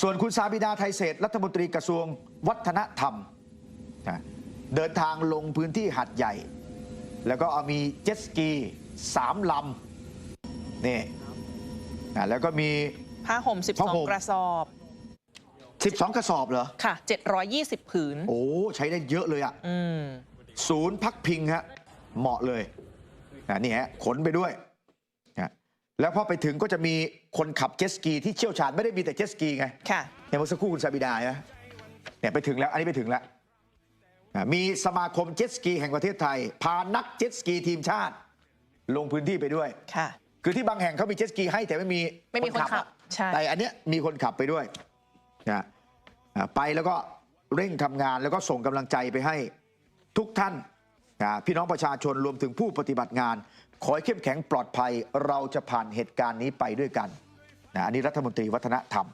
ส่วนคุณซาบิดาไทยเศรษฐ์รัฐมนตรีกระทรวงวัฒนธรรมนะเดินทางลงพื้นที่หัดใหญ่ แล้วก็เอามีเจ็ตสกีสามลำนี่นะแล้วก็มีผ้าห่มผ้าห่ม12 กระสอบ 12 กระสอบเหรอ ค่ะ 720 ผืน โอ้ ใช้ได้เยอะเลยอะอืมศูนย์พักพิงฮะเหมาะเลยนะนี่ฮะขนไปด้วยนะ แล้วพอไปถึงก็จะมีคนขับเจ็ตสกีที่เชี่ยวชาญไม่ได้มีแต่เจ็ตสกีไงค่ะเนี่ยเมื่อสักครู่คุณซาบิดานะเนี่ยไปถึงแล้วอันนี้ไปถึงแล้วนะมีสมาคมเจ็ตสกีแห่งประเทศไทย พานักเจ็ตสกีทีมชาติ ลงพื้นที่ไปด้วยค่ะ คือที่บางแห่งเขามีเจ็ตสกีให้แต่ไม่มีไม่มีคนขับอะใช่แต่อันเนี้ยมีคนขับไปด้วยนะอ่าไปแล้วก็เร่งทำงานแล้วก็ส่งกำลังใจไปให้ทุกท่านนะ พี่น้องประชาชนรวมถึงผู้ปฏิบัติงาน ขอให้เข้มแข็งปลอดภัยเราจะผ่านเหตุการณ์นี้ไปด้วยกันนะอันนี้รัฐมนตรีวัฒนธรรม